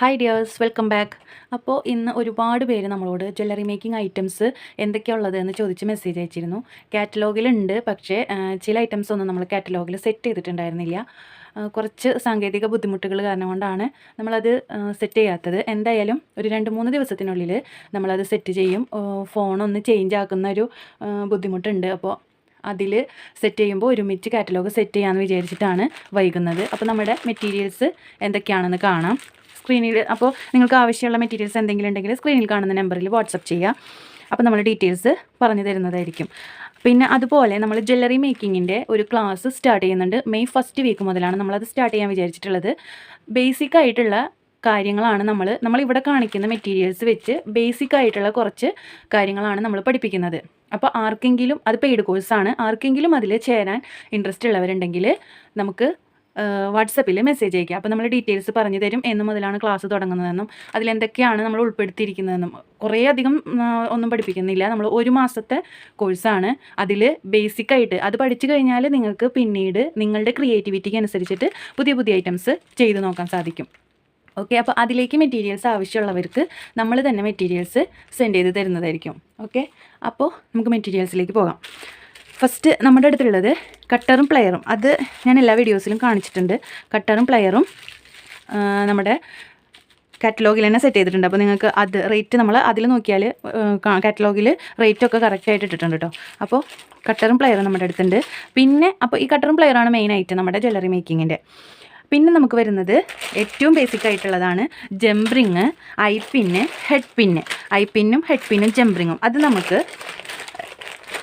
Hi dears welcome back അപ്പോൾ ഇന്ന് ഒരുപാട് പേര് നമ്മളോട് ജ്വല്ലറി മേക്കിംഗ് ഐറ്റംസ് എന്തൊക്കെയുള്ളത് എന്ന് ചോദിച്ച് മെസ്സേജ് അയച്ചിരുന്നു. കാറ്റലോഗിലുണ്ട് പക്ഷേ ചില ഐറ്റംസ് ഒന്നും നമ്മൾ കാറ്റലോഗിൽ സെറ്റ് ചെയ്തിട്ടുണ്ടായിരുന്നില്ല. കുറച്ച് സാങ്കേതിക ബുദ്ധിമുട്ടുകൾ കാരണം കൊണ്ടാണ് നമ്മളത് സെറ്റ് ചെയ്യാത്തത്. എന്തായാലും ഒരു രണ്ട് മൂന്ന് ദിവസത്തിനുള്ളിൽ നമ്മളത് സെറ്റ് ചെയ്യും. ഫോണൊന്ന് ചേഞ്ച് ആക്കുന്ന ഒരു ബുദ്ധിമുട്ടുണ്ട്. അപ്പോൾ അതിൽ സെറ്റ് ചെയ്യുമ്പോൾ ഒരുമിച്ച് കാറ്റലോഗ് സെറ്റ് ചെയ്യാമെന്ന് വിചാരിച്ചിട്ടാണ് വൈകുന്നത്. അപ്പോൾ നമ്മുടെ മെറ്റീരിയൽസ് എന്തൊക്കെയാണെന്ന് കാണാം. സ്ക്രീനിൽ അപ്പോൾ നിങ്ങൾക്ക് ആവശ്യമുള്ള മെറ്റീരിയൽസ് എന്തെങ്കിലും ഉണ്ടെങ്കിൽ സ്ക്രീനിൽ കാണുന്ന നമ്പറിൽ വാട്സപ്പ് ചെയ്യുക. അപ്പോൾ നമ്മൾ ഡീറ്റെയിൽസ് പറഞ്ഞു തരുന്നതായിരിക്കും. പിന്നെ അതുപോലെ നമ്മൾ ജ്വല്ലറി മേക്കിങ്ങിന്റെ ഒരു ക്ലാസ് സ്റ്റാർട്ട് ചെയ്യുന്നുണ്ട്. മെയ് ഫസ്റ്റ് വീക്ക് മുതലാണ് നമ്മളത് സ്റ്റാർട്ട് ചെയ്യാൻ വിചാരിച്ചിട്ടുള്ളത്. ബേസിക് ആയിട്ടുള്ള കാര്യങ്ങളാണ് നമ്മൾ നമ്മളിവിടെ കാണിക്കുന്ന മെറ്റീരിയൽസ് വെച്ച് ബേസിക് ആയിട്ടുള്ള കുറച്ച് കാര്യങ്ങളാണ് നമ്മൾ പഠിപ്പിക്കുന്നത്. അപ്പോൾ ആർക്കെങ്കിലും അത് പെയ്ഡ് കോഴ്സാണ് ആർക്കെങ്കിലും അതിൽ ചേരാൻ ഇൻട്രസ്റ്റ് ഉള്ളവരുണ്ടെങ്കിൽ നമുക്ക് വാട്സപ്പിൽ മെസ്സേജ് അയക്കുക അപ്പോൾ നമ്മൾ ഡീറ്റെയിൽസ് പറഞ്ഞു തരും എന്ന് മുതലാണ് ക്ലാസ് തുടങ്ങുന്നതെന്നും അതിലെന്തൊക്കെയാണ് നമ്മൾ ഉൾപ്പെടുത്തിയിരിക്കുന്നതെന്നും. കുറേ അധികം ഒന്നും പഠിപ്പിക്കുന്നില്ല. നമ്മൾ ഒരു മാസത്തെ കോഴ്സാണ് അതിൽ ബേസിക്കായിട്ട് അത് പഠിച്ചു കഴിഞ്ഞാൽ നിങ്ങൾക്ക് പിന്നീട് നിങ്ങളുടെ ക്രിയേറ്റിവിറ്റിക്ക് അനുസരിച്ചിട്ട് പുതിയ പുതിയ ഐറ്റംസ് ചെയ്തു നോക്കാൻ സാധിക്കും. ഓക്കെ അപ്പോൾ അതിലേക്ക് മെറ്റീരിയൽസ് ആവശ്യമുള്ളവർക്ക് നമ്മൾ തന്നെ മെറ്റീരിയൽസ് സെൻഡ് ചെയ്ത് തരുന്നതായിരിക്കും. ഓക്കെ അപ്പോൾ നമുക്ക് മെറ്റീരിയൽസിലേക്ക് പോകാം. ഫസ്റ്റ് നമ്മുടെ അടുത്തുള്ളത് കട്ടറും പ്ലെയറും. അത് ഞാൻ എല്ലാ വീഡിയോസിലും കാണിച്ചിട്ടുണ്ട്. കട്ടറും പ്ലെയറും നമ്മുടെ കാറ്റലോഗിൽ തന്നെ സെറ്റ് ചെയ്തിട്ടുണ്ട്. അപ്പോൾ നിങ്ങൾക്ക് അത് റേറ്റ് നമ്മൾ അതിൽ നോക്കിയാൽ കാറ്റലോഗിൽ റേറ്റ് ഒക്കെ കറക്റ്റ് ആയിട്ട് ഇട്ടിട്ടുണ്ട് കേട്ടോ അപ്പോൾ കട്ടറും പ്ലെയറും നമ്മുടെ അടുത്തുണ്ട്. പിന്നെ അപ്പോൾ ഈ കട്ടറും പ്ലെയറാണ് മെയിൻ ആയിട്ട് നമ്മുടെ ജ്വല്ലറി മേക്കിങ്ങിന്റെ പിന്നെ നമുക്ക് വരുന്നത് ഏറ്റവും ബേസിക് ആയിട്ടുള്ളതാണ് jump ring eye pin head pin eye പിന്നും ഹെഡ് പിന്നും ജംബ്രിങ്ങും അത് നമുക്ക്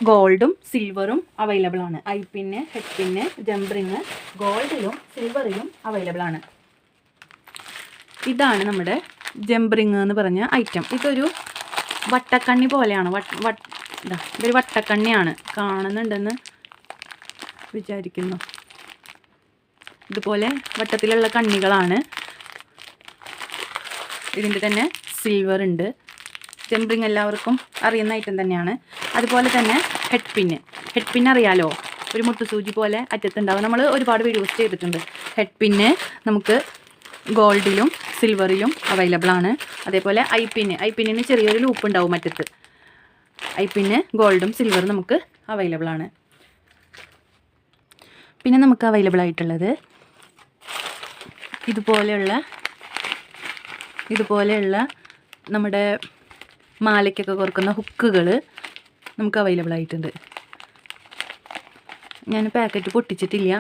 ഗോൾഡും സിൽവറും അവൈലബിൾ ആണ്. Eye pin head pin jump ring ഗോൾഡിലും സിൽവറിലും അവൈലബിൾ ആണ്. ഇതാണ് നമ്മുടെ ജംബ്രിങ് എന്ന് പറഞ്ഞ ഐറ്റം ഇതൊരു വട്ടക്കണ്ണി പോലെയാണ്. ഇതൊരു വട്ടക്കണ്ണിയാണ്. കാണുന്നുണ്ടെന്ന് വിചാരിക്കുന്നു. ഇതുപോലെ വട്ടത്തിലുള്ള കണ്ണികളാണ്. ഇതിന്റെ തന്നെ സിൽവർ ഉണ്ട്. ജംബ്രിങ് എല്ലാവർക്കും അറിയുന്ന ഐറ്റം തന്നെയാണ്. അതുപോലെ തന്നെ ഹെഡ് പിന്ന് ഹെഡ് പിൻ അറിയാലോ? ഒരു മുട്ടുസൂചി പോലെ അറ്റത്തുണ്ടാവും. നമ്മൾ ഒരുപാട് വീഡിയോസ് ചെയ്തിട്ടുണ്ട്. ഹെഡ് പിന്ന് നമുക്ക് ഗോൾഡിലും സിൽവറിലും അവൈലബിൾ ആണ്. അതേപോലെ ഐ പിന്ന് ഐ പിന്നിന് ചെറിയൊരു ലൂപ്പ് ഉണ്ടാവും അറ്റത്ത്. ഐ പിന്ന് ഗോൾഡും സിൽവറും നമുക്ക് അവൈലബിൾ ആണ്. പിന്നെ നമുക്ക് അവൈലബിൾ ആയിട്ടുള്ളത് ഇതുപോലെയുള്ള ഇതുപോലെയുള്ള നമ്മുടെ മാലയ്ക്കൊക്കെ കൊടുക്കുന്ന ഹുക്കുകൾ നമുക്ക് അവൈലബിൾ ആയിട്ടുണ്ട്. ഞാൻ പാക്കറ്റ് പൊട്ടിച്ചിട്ടില്ല.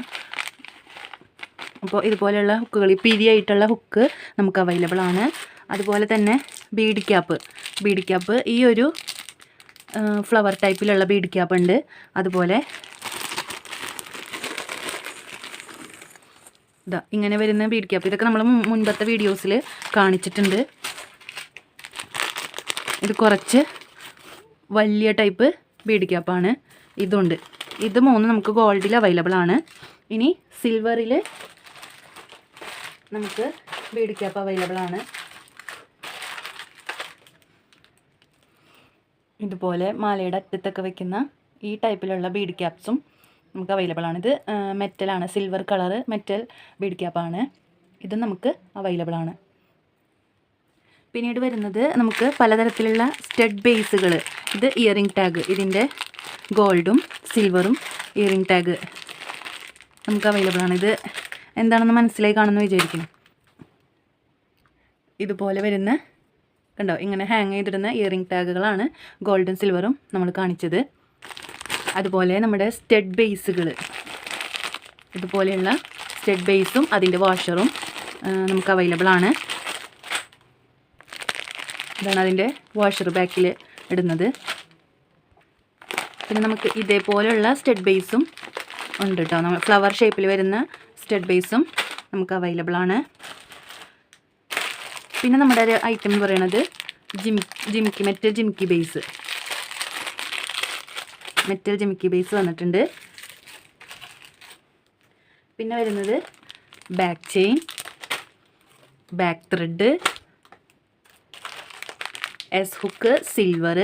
അപ്പോൾ ഇതുപോലെയുള്ള ഹുക്കുകൾ പിരിയായിട്ടുള്ള ഹുക്ക് നമുക്ക് അവൈലബിൾ ആണ്. അതുപോലെ തന്നെ ബീഡി ക്യാപ്പ് ബീഡി ക്യാപ്പ് ഈ ഒരു ഫ്ലവർ ടൈപ്പിലുള്ള ബീഡി ക്യാപ്പ് ഉണ്ട്. അതുപോലെ ഇതാ ഇങ്ങനെ വരുന്ന ബീഡ് ക്യാപ്പ് ഇതൊക്കെ നമ്മൾ മുൻപത്തെ വീഡിയോസിൽ കാണിച്ചിട്ടുണ്ട്. ഇത് കുറച്ച് വലിയ ടൈപ്പ് ബീഡ് ക്യാപ്പാണ് ഇതുണ്ട്. ഇത് മൂന്ന് നമുക്ക് ഗോൾഡിൽ അവൈലബിൾ ആണ്. ഇനി സിൽവറിൽ നമുക്ക് ബീഡ് ക്യാപ്പ് അവൈലബിൾ ആണ്. ഇതുപോലെ മാലയുടെ അറ്റത്തൊക്കെ വെക്കുന്ന ഈ ടൈപ്പിലുള്ള ബീഡ് ക്യാപ്സും നമുക്ക് അവൈലബിൾ ആണ്. ഇത് മെറ്റലാണ് സിൽവർ കളറ് മെറ്റൽ ബീഡ് ക്യാപ്പാണ് ഇത് നമുക്ക് അവൈലബിൾ ആണ്. പിന്നീട് വരുന്നത് നമുക്ക് പലതരത്തിലുള്ള സ്റ്റഡ് ബേസുകൾ ഇത് ഇയറിംഗ് ടാഗ് ഇതിന്റെ ഗോൾഡും സിൽവറും ഇയറിംഗ് ടാഗ് നമുക്ക് അവൈലബിൾ ആണ്. ഇത് എന്താണെന്ന് മനസ്സിലായി കാണുമെന്ന് വിചാരിക്കും. ഇതുപോലെ വരുന്ന കണ്ടോ ഇങ്ങനെ ഹാങ് ചെയ്തിടുന്ന ഇയറിംഗ് ടാഗുകളാണ് ഗോൾഡും സിൽവറും നമ്മൾ കാണിച്ചത്. അതുപോലെ നമ്മുടെ സ്റ്റഡ് ബേസുകൾ ഇതുപോലെയുള്ള സ്റ്റഡ് ബേസും അതിന്റെ വാഷറും നമുക്ക് അവൈലബിൾ ആണ്. ഇതാണ് അതിന്റെ വാഷർ ബാക്കിൽ ഇടുന്നത്. പിന്നെ നമുക്ക് ഇതേപോലെയുള്ള സ്റ്റെഡ് ബേസും ഉണ്ട് കേട്ടോ നമ്മൾ ഫ്ലവർ ഷേപ്പിൽ വരുന്ന സ്റ്റെഡ് ബേസും നമുക്ക് അവൈലബിൾ ആണ്. പിന്നെ നമ്മുടെ ഒരു ഐറ്റം എന്ന് പറയുന്നത് gym jhumki metal jhumki base metal jhumki base വന്നിട്ടുണ്ട്. പിന്നെ വരുന്നത് back chain back thread S hook silver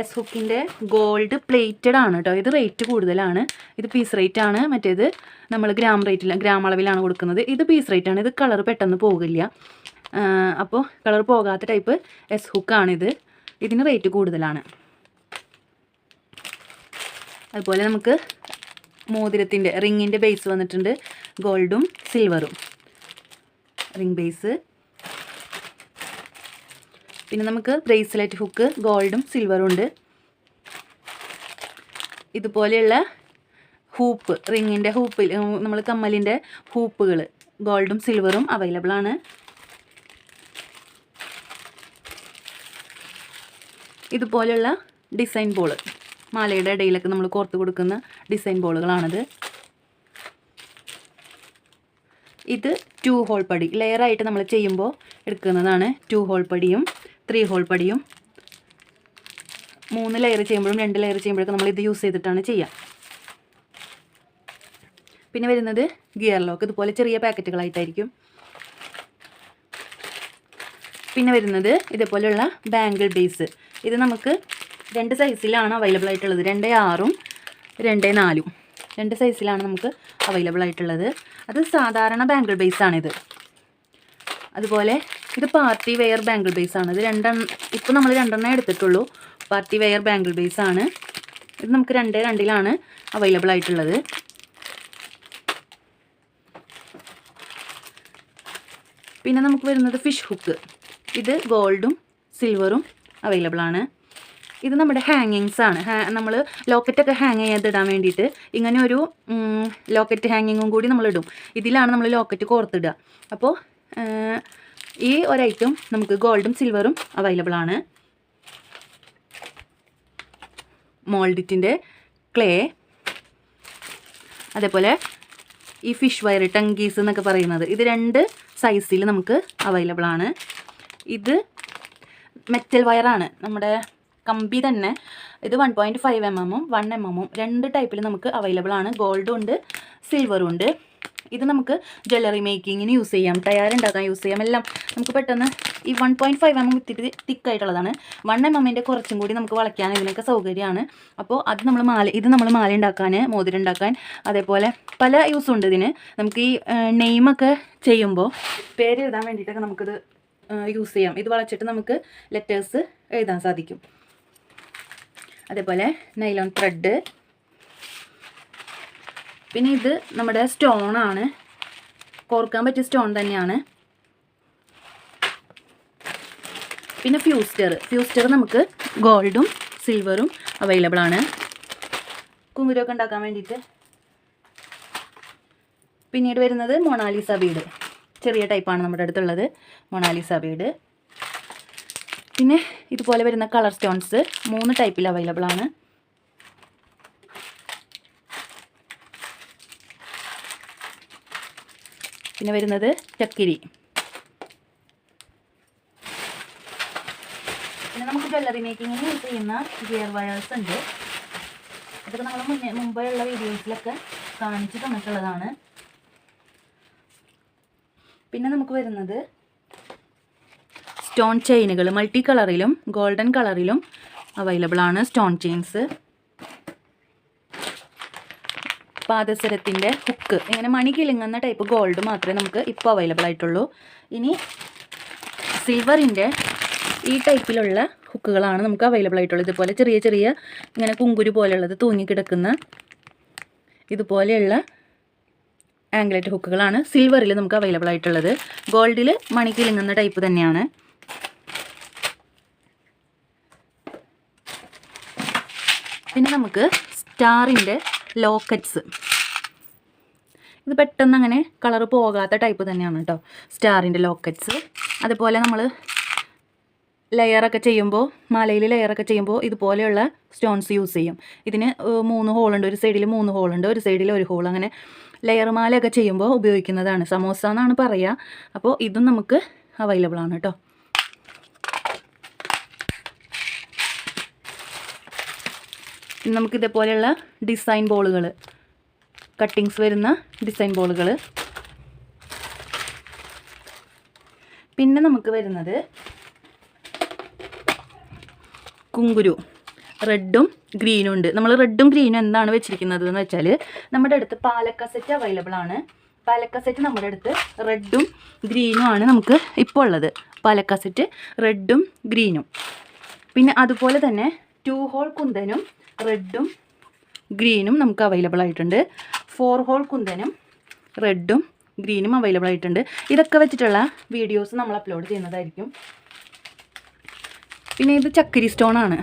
S ഹുക്കിന്റെ gold plated ആണ് കേട്ടോ ഇത് റേറ്റ് കൂടുതലാണ്. ഇത് പീസ് റേറ്റ് ആണ്. മറ്റേത് നമ്മൾ ഗ്രാം റേറ്റിൽ ഗ്രാം അളവിലാണ് കൊടുക്കുന്നത്. ഇത് പീസ് റേറ്റ് ആണ്. ഇത് കളർ പെട്ടെന്ന് പോകില്ല. അപ്പോൾ കളർ പോകാത്ത ടൈപ്പ് എസ് ഹുക്കാണിത് ഇതിന് റേറ്റ് കൂടുതലാണ്. അതുപോലെ നമുക്ക് മോതിരത്തിന്റെ റിങ്ങിന്റെ ബേസ് വന്നിട്ടുണ്ട്. ഗോൾഡും സിൽവറും റിംഗ് ബേസ് പിന്നെ നമുക്ക് ബ്രേസ്ലെറ്റ് ഹുക്ക് ഗോൾഡും സിൽവറും ഉണ്ട്. ഇതുപോലെയുള്ള ഹൂപ്പ് റിങ്ങിന്റെ ഹൂപ്പിൽ നമ്മൾ കമ്മലിന്റെ ഹൂപ്പുകൾ ഗോൾഡും സിൽവറും അവൈലബിൾ ആണ്. ഇതുപോലെയുള്ള ഡിസൈൻ ബോൾ മാലയുടെ ഇടയിലൊക്കെ നമ്മൾ കോർത്ത് കൊടുക്കുന്ന ഡിസൈൻ ബോളുകളാണിത്. ഇത് ടു ഹോൾ പടി ലെയറായിട്ട് നമ്മൾ ചെയ്യുമ്പോൾ എടുക്കുന്നതാണ് ടു ഹോൾ പടിയും. ത്രീ ഹോൾ പടിയും മൂന്ന് ലെയർ ചെയ്യുമ്പോഴും രണ്ട് ലെയർ ചെയ്യുമ്പോഴൊക്കെ നമ്മൾ ഇത് യൂസ് ചെയ്തിട്ടാണ് ചെയ്യുക പിന്നെ വരുന്നത് ഗിയർ ലോക്ക് ഇതുപോലെ ചെറിയ പാക്കറ്റുകളായിട്ടായിരിക്കും പിന്നെ വരുന്നത് ഇതേപോലെയുള്ള ബാങ്കിൾ ബേസ് ഇത് നമുക്ക് രണ്ട് സൈസിലാണ് അവൈലബിൾ ആയിട്ടുള്ളത്. രണ്ട് ആറും രണ്ട് നാലും. രണ്ട് സൈസിലാണ് നമുക്ക് അവൈലബിൾ ആയിട്ടുള്ളത്. അത് സാധാരണ ബാങ്കിൾ ആണിത്. അതുപോലെ ഇത് പാർട്ടി വെയർ ബാംഗിൾ ബേസ് ആണ്. ഇത് രണ്ടെണ്ണം ഇപ്പോൾ നമ്മൾ രണ്ടെണ്ണം എടുത്തിട്ടുള്ളൂ. പാർട്ടി വെയർ ബാംഗിൾ ബേസ് ആണ്. ഇത് നമുക്ക് രണ്ടേ രണ്ടിലാണ് അവൈലബിൾ ആയിട്ടുള്ളത്. പിന്നെ നമുക്ക് വരുന്നത് ഫിഷ് ഹുക്ക് ഇത് ഗോൾഡും സിൽവറും അവൈലബിൾ ആണ്. ഇത് നമ്മുടെ ഹാങ്ങിങ്സ് ആണ്. നമ്മൾ ലോക്കറ്റൊക്കെ ഹാങ് ചെയ്തിടാൻ വേണ്ടിയിട്ട് ഇങ്ങനെ ഒരു ലോക്കറ്റ് ഹാങ്ങിങ്ങും കൂടി നമ്മൾ ഇടും ഇതിലാണ് നമ്മൾ ലോക്കറ്റ് കോർത്തിടുക. അപ്പോൾ ഈ ഒരു ഐറ്റം നമുക്ക് ഗോൾഡും സിൽവറും അവൈലബിൾ ആണ്. മോൾഡിറ്റിന്റെ ക്ലേ അതേപോലെ ഈ ഫിഷ് വയർ ടങ്കീസ് എന്നൊക്കെ പറയുന്നത്. ഇത് രണ്ട് സൈസിൽ നമുക്ക് അവൈലബിൾ ആണ്. ഇത് മെറ്റൽ വയറാണ് നമ്മുടെ കമ്പി തന്നെ ഇത് വൺ പോയിന്റ് ഫൈവ് എം എമ്മും വൺ എം എമ്മും രണ്ട് ടൈപ്പിൽ നമുക്ക് അവൈലബിൾ ആണ്. ഗോൾഡും ഉണ്ട് സിൽവറും ഉണ്ട്. ഇത് നമുക്ക് ജ്വല്ലറി മേക്കിങ്ങിന് യൂസ് ചെയ്യാം തയ്യാറുണ്ടാക്കാൻ യൂസ് ചെയ്യാം എല്ലാം നമുക്ക് പെട്ടെന്ന് ഈ one point five M M ഇത്തിരി തിക്കായിട്ടുള്ളതാണ്. വൺ എം എമ്മിന്റെ കുറച്ചും കൂടി നമുക്ക് വളയ്ക്കാൻ ഇതിനൊക്കെ സൗകര്യമാണ്. അപ്പോൾ അത് നമ്മൾ മാല ഇത് നമ്മൾ മാല ഉണ്ടാക്കാൻ മോതിരം ഉണ്ടാക്കാൻ അതേപോലെ പല യൂസും ഉണ്ട് ഇതിന്. നമുക്ക് ഈ നെയിമൊക്കെ ചെയ്യുമ്പോൾ പേര് എഴുതാൻ വേണ്ടിയിട്ടൊക്കെ നമുക്കിത് യൂസ് ചെയ്യാം. ഇത് വളച്ചിട്ട് നമുക്ക് ലെറ്റേഴ്സ് എഴുതാൻ സാധിക്കും. അതേപോലെ നൈലോൺ ത്രെഡ് പിന്നെ ഇത് നമ്മുടെ സ്റ്റോൺ ആണ്. കോർക്കാൻ പറ്റിയ സ്റ്റോൺ തന്നെയാണ്. പിന്നെ ഫ്യൂസ്റ്റർ. ഫ്യൂസ്റ്റർ നമുക്ക് ഗോൾഡും സിൽവറും അവൈലബിൾ ആണ്. കുങ്കുരമൊക്കെ ഉണ്ടാക്കാൻ വേണ്ടിയിട്ട്. പിന്നീട് വരുന്നത് മൊണാലിസ ബീഡ്. ചെറിയ ടൈപ്പാണ് നമ്മുടെ അടുത്തുള്ളത് മൊണാലിസ ബീഡ്. പിന്നെ ഇതുപോലെ വരുന്ന കളർ സ്റ്റോൺസ് മൂന്ന് ടൈപ്പിൽ അവൈലബിൾ ആണ്. പിന്നെ വരുന്നത് ചക്കിരി. പിന്നെ നമുക്ക് ജ്വല്ലറി മേക്കിങ്ങിന് യൂസ് ചെയ്യുന്ന ഗിയർ വയേഴ്സ് ഉണ്ട്. ഇതൊക്കെ നമ്മൾ മുന്നേ മുമ്പേ ഉള്ള വീഡിയോസിലൊക്കെ കാണിച്ചു തന്നിട്ടുള്ളതാണ്. പിന്നെ നമുക്ക് വരുന്നത് സ്റ്റോൺ ചെയിനുകൾ മൾട്ടി കളറിലും ഗോൾഡൻ കളറിലും അവൈലബിൾ ആണ് സ്റ്റോൺ ചെയിൻസ് പാദസരത്തിന്റെ ഹുക്ക്. ഇങ്ങനെ മണി ടൈപ്പ് ഗോൾഡ് മാത്രമേ നമുക്ക് ഇപ്പോൾ അവൈലബിൾ ആയിട്ടുള്ളൂ. ഇനി സിൽവറിന്റെ ഈ ടൈപ്പിലുള്ള ഹുക്കുകളാണ് നമുക്ക് അവൈലബിൾ ആയിട്ടുള്ളത്. ഇതുപോലെ ചെറിയ ചെറിയ ഇങ്ങനെ കുങ്കുരു പോലെയുള്ളത് തൂങ്ങിക്കിടക്കുന്ന ഇതുപോലെയുള്ള ആംഗ്ലറ്റ് ഹുക്കുകളാണ് സിൽവറിൽ നമുക്ക് അവൈലബിൾ ആയിട്ടുള്ളത്. ഗോൾഡിൽ മണി കിലുങ്ങുന്ന ടൈപ്പ് തന്നെയാണ്. പിന്നെ നമുക്ക് സ്റ്റാറിന്റെ ലോക്കറ്റ്സ്. ഇത് പെട്ടെന്ന് അങ്ങനെ കളർ പോകാത്ത ടൈപ്പ് തന്നെയാണ് കേട്ടോ സ്റ്റാറിന്റെ ലോക്കറ്റ്സ്. അതുപോലെ നമ്മൾ ലെയറൊക്കെ ചെയ്യുമ്പോൾ മാലയിൽ ലെയറൊക്കെ ചെയ്യുമ്പോൾ ഇതുപോലെയുള്ള സ്റ്റോൺസ് യൂസ് ചെയ്യും. ഇതിന് മൂന്ന് ഹോളുണ്ട്. ഒരു സൈഡിൽ മൂന്ന് ഹോളുണ്ട്. ഒരു സൈഡിൽ ഒരു ഹോൾ. അങ്ങനെ ലെയർ മാലയൊക്കെ ചെയ്യുമ്പോൾ ഉപയോഗിക്കുന്നതാണ്. സമോസ എന്നാണ് പറയുക അപ്പോൾ ഇതും നമുക്ക് അവൈലബിൾ ആണ് കേട്ടോ ഇനി നമുക്ക് ഇതേപോലെയുള്ള ഡിസൈൻ ബോളുകൾ കട്ടിങ്സ് വരുന്ന ഡിസൈൻ ബോളുകൾ പിന്നെ നമുക്ക് വരുന്നത് കുങ്കുരു. റെഡും ഗ്രീനും ഉണ്ട്. നമ്മൾ റെഡും ഗ്രീനും എന്താണ് വെച്ചിരിക്കുന്നത് എന്ന് വെച്ചാൽ നമ്മുടെ അടുത്ത് പാലക്ക സെറ്റ് അവൈലബിൾ ആണ്. പാലക്ക സെറ്റ് നമ്മുടെ അടുത്ത് റെഡും ഗ്രീനും ആണ് നമുക്ക് ഇപ്പോൾ ഉള്ളത്. പാലക്ക സെറ്റ് റെഡും ഗ്രീനും പിന്നെ അതുപോലെ തന്നെ ടു ഹോൾ കുന്തനും റെഡും ഗ്രീനും നമുക്ക് അവൈലബിൾ ആയിട്ടുണ്ട്. ഫോർ ഹോൾ കുന്തനും റെഡും ഗ്രീനും അവൈലബിൾ ആയിട്ടുണ്ട്. ഇതൊക്കെ വെച്ചിട്ടുള്ള വീഡിയോസ് നമ്മൾ അപ്ലോഡ് ചെയ്യുന്നതായിരിക്കും. പിന്നെ ഇത് ചക്കരി സ്റ്റോൺ ആണ്.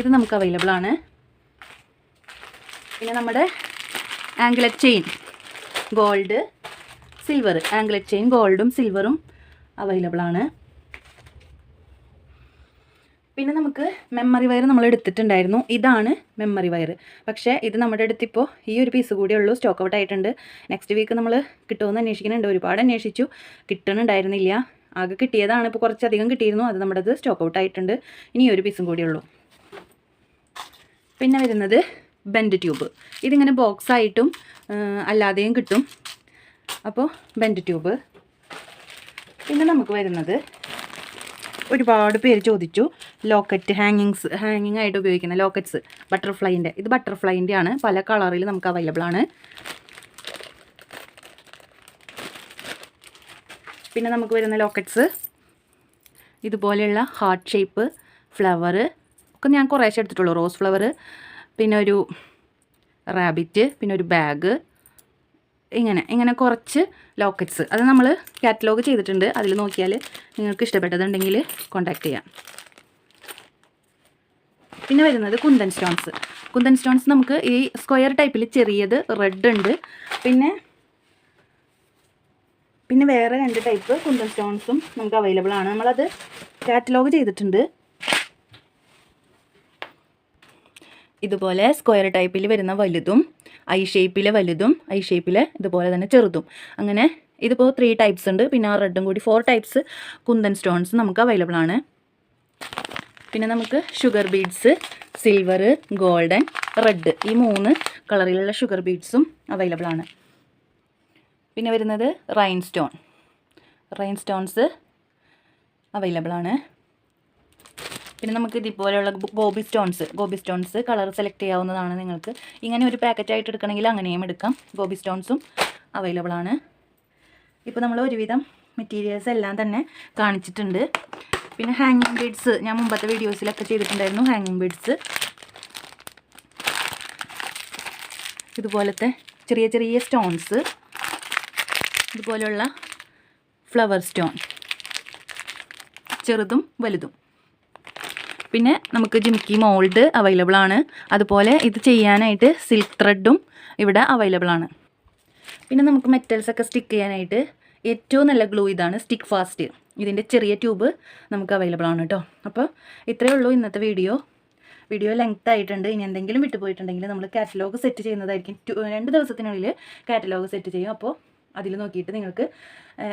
ഇത് നമുക്ക് അവൈലബിൾ ആണ്. പിന്നെ നമ്മുടെ anklet chain gold silver anklet chain ഗോൾഡും സിൽവറും അവൈലബിൾ ആണ്. പിന്നെ നമുക്ക് മെമ്മറി വയർ നമ്മൾ എടുത്തിട്ടുണ്ടായിരുന്നു. ഇതാണ് മെമ്മറി വയർ പക്ഷേ ഇത് നമ്മുടെ അടുത്ത് ഇപ്പോൾ ഈ ഒരു പീസ് കൂടിയേ ഉള്ളൂ സ്റ്റോക്ക് ഔട്ട് ആയിട്ടുണ്ട്. നെക്സ്റ്റ് വീക്ക് നമ്മൾ കിട്ടുമെന്ന് അന്വേഷിക്കുന്നുണ്ട്. ഒരുപാട് അന്വേഷിച്ചു. കിട്ടണുണ്ടായിരുന്നില്ല. ആകെ കിട്ടിയതാണ്. ഇപ്പോൾ കുറച്ചധികം കിട്ടിയിരുന്നു. അത് നമ്മുടെ അത് സ്റ്റോക്ക് ഔട്ട് ആയിട്ടുണ്ട്. ഇനി ഒരു പീസും കൂടിയേ ഉള്ളൂ. പിന്നെ വരുന്നത് ബെൻഡ് ട്യൂബ് ഇതിങ്ങനെ ബോക്സ് ആയിട്ടും അല്ലാതെയും കിട്ടും. അപ്പോൾ ബെൻഡ് ട്യൂബ് പിന്നെ നമുക്ക് വരുന്നത് ഒരുപാട് പേര് ചോദിച്ചു ലോക്കറ്റ് ഹാങ്ങിങ്സ് ഹാങ്ങിങ് ആയിട്ട് ഉപയോഗിക്കുന്ന ലോക്കറ്റ്സ് ബട്ടർഫ്ലൈന്റെ ഇത് ബട്ടർഫ്ലൈന്റെ ആണ് പല കളറിൽ നമുക്ക് അവൈലബിൾ ആണ്. പിന്നെ നമുക്ക് വരുന്ന ലോക്കറ്റ്സ് ഇതുപോലെയുള്ള ഹാർട്ട് ഷേപ്പ് ഫ്ലവർ ഒക്കെ ഞാൻ കുറേശ്ശെ എടുത്തിട്ടുള്ളൂ. റോസ് ഫ്ലവർ പിന്നെ ഒരു റാബിറ്റ് പിന്നെ ഒരു ബാഗ് ഇങ്ങനെ ഇങ്ങനെ കുറച്ച് ലോക്കറ്റ്സ്. അത് നമ്മൾ കാറ്റലോഗ് ചെയ്തിട്ടുണ്ട്. അതിൽ നോക്കിയാൽ നിങ്ങൾക്ക് ഇഷ്ടപ്പെട്ടതുണ്ടെങ്കിൽ കോൺടാക്ട് ചെയ്യാം. പിന്നെ വരുന്നത് കുന്തൻ സ്റ്റോൺസ്. കുന്തൻ സ്റ്റോൺസ് നമുക്ക് ഈ സ്ക്വയർ ടൈപ്പിൽ ചെറിയത് റെഡ് ഉണ്ട്. പിന്നെ പിന്നെ വേറെ രണ്ട് ടൈപ്പ് കുന്തൻ സ്റ്റോൺസും നമുക്ക് അവൈലബിൾ ആണ്. നമ്മളത് കാറ്റലോഗ് ചെയ്തിട്ടുണ്ട്. ഇതുപോലെ സ്ക്വയർ ടൈപ്പിൽ വരുന്ന വലുതും ഐ ഷേപ്പിലെ വലുതും ഐ ഷേപ്പിലെ ഇതുപോലെ തന്നെ ചെറുതും. അങ്ങനെ ഇതിപ്പോൾ ത്രീ ടൈപ്സ് ഉണ്ട്. പിന്നെ ആ റെഡും കൂടി ഫോർ ടൈപ്സ് കുന്തൻ സ്റ്റോൺസ് നമുക്ക് അവൈലബിൾ ആണ്. പിന്നെ നമുക്ക് sugar beads silver golden red ഈ മൂന്ന് കളറിലുള്ള ഷുഗർ ബീഡ്സും അവൈലബിൾ ആണ്. പിന്നെ വരുന്നത് rhinestone rhinestones available ആണ്. പിന്നെ നമുക്ക് ഇതുപോലെയുള്ള ഗോബി സ്റ്റോൺസ് ഗോബി സ്റ്റോൺസ് കളർ സെലക്ട് ചെയ്യാവുന്നതാണ് നിങ്ങൾക്ക്. ഇങ്ങനെ ഒരു പാക്കറ്റ് ആയിട്ട് എടുക്കണമെങ്കിൽ അങ്ങനെയും എടുക്കാം. ഗോബി സ്റ്റോൺസും അവൈലബിൾ ആണ്. ഇപ്പോൾ നമ്മൾ ഒരുവിധം മെറ്റീരിയൽസ് എല്ലാം തന്നെ കാണിച്ചിട്ടുണ്ട്. പിന്നെ ഹാങ്ങിങ് ബീഡ്സ് ഞാൻ മുമ്പത്തെ വീഡിയോസിലൊക്കെ ചെയ്തിട്ടുണ്ടായിരുന്നു ഹാങ്ങിങ് ബീഡ്സ് ഇതുപോലത്തെ ചെറിയ ചെറിയ സ്റ്റോൺസ് ഇതുപോലെയുള്ള ഫ്ലവർ സ്റ്റോൺ ചെറുതും വലുതും. പിന്നെ നമുക്ക് ജിമിക്കി മോൾഡ് അവൈലബിൾ ആണ്. അതുപോലെ ഇത് ചെയ്യാനായിട്ട് സിൽക്ക് ത്രെഡും ഇവിടെ അവൈലബിൾ ആണ്. പിന്നെ നമുക്ക് മെറ്റൽസൊക്കെ സ്റ്റിക്ക് ചെയ്യാനായിട്ട് ഏറ്റവും നല്ല ഗ്ലൂ ഇതാണ് സ്റ്റിക്ക് ഫാസ്റ്റ് ഇതിന്റെ ചെറിയ ട്യൂബ് നമുക്ക് അവൈലബിൾ ആണ് കേട്ടോ അപ്പോൾ ഇത്രയേ ഉള്ളൂ ഇന്നത്തെ വീഡിയോ വീഡിയോ ലെങ്ത് ആയിട്ടുണ്ട്. ഇനി എന്തെങ്കിലും വിട്ടുപോയിട്ടുണ്ടെങ്കിൽ നമ്മൾ കാറ്റലോഗ് സെറ്റ് ചെയ്യുന്നതായിരിക്കും. രണ്ട് ദിവസത്തിനുള്ളിൽ കാറ്റലോഗ് സെറ്റ് ചെയ്യും. അപ്പോൾ അതിൽ നോക്കിയിട്ട് നിങ്ങൾക്ക്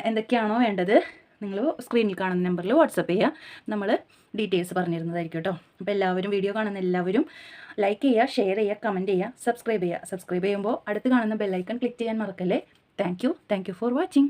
എന്തൊക്കെയാണോ വേണ്ടത് നിങ്ങൾ സ്ക്രീനിൽ കാണുന്ന നമ്പറിൽ വാട്സപ്പ് ചെയ്യുക നമ്മൾ ഡീറ്റെയിൽസ് പറഞ്ഞിരുന്നതായിരിക്കും കേട്ടോ അപ്പോൾ എല്ലാവരും വീഡിയോ കാണുന്ന എല്ലാവരും ലൈക്ക് ചെയ്യുക ഷെയർ ചെയ്യുക കമന്റ് ചെയ്യുക സബ്സ്ക്രൈബ് ചെയ്യുക സബ്സ്ക്രൈബ് ചെയ്യുമ്പോൾ അടുത്ത് കാണുന്ന ബെല്ലൈക്കൺ ക്ലിക്ക് ചെയ്യാൻ മറക്കല്ലേ? Thank you thank you for watching